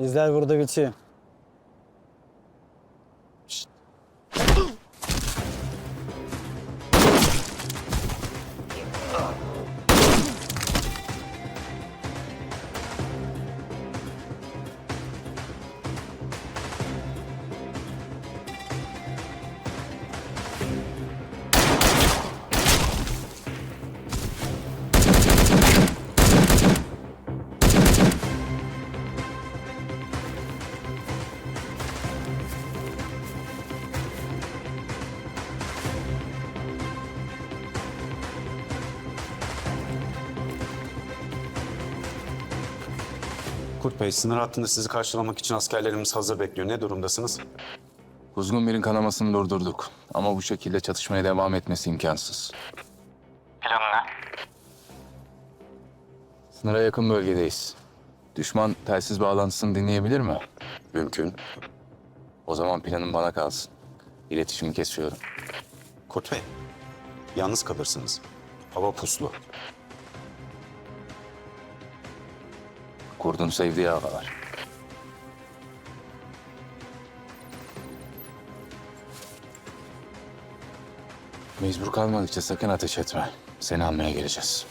İzler burada bitiyor. Kurt Bey, sınır hattında sizi karşılamak için askerlerimiz hazır bekliyor. Ne durumdasınız? Kuzgun Bir'in kanamasını durdurduk. Ama bu şekilde çatışmaya devam etmesi imkansız. Planı ne? Sınıra yakın bölgedeyiz. Düşman telsiz bağlantısını dinleyebilir mi? Mümkün. O zaman planın bana kalsın. İletişimi kesiyorum. Kurt Bey, yalnız kalırsınız. Hava puslu. Kurdun sevdiği havalar. Mecbur kalmadıkça sakın ateş etme. Seni almaya geleceğiz.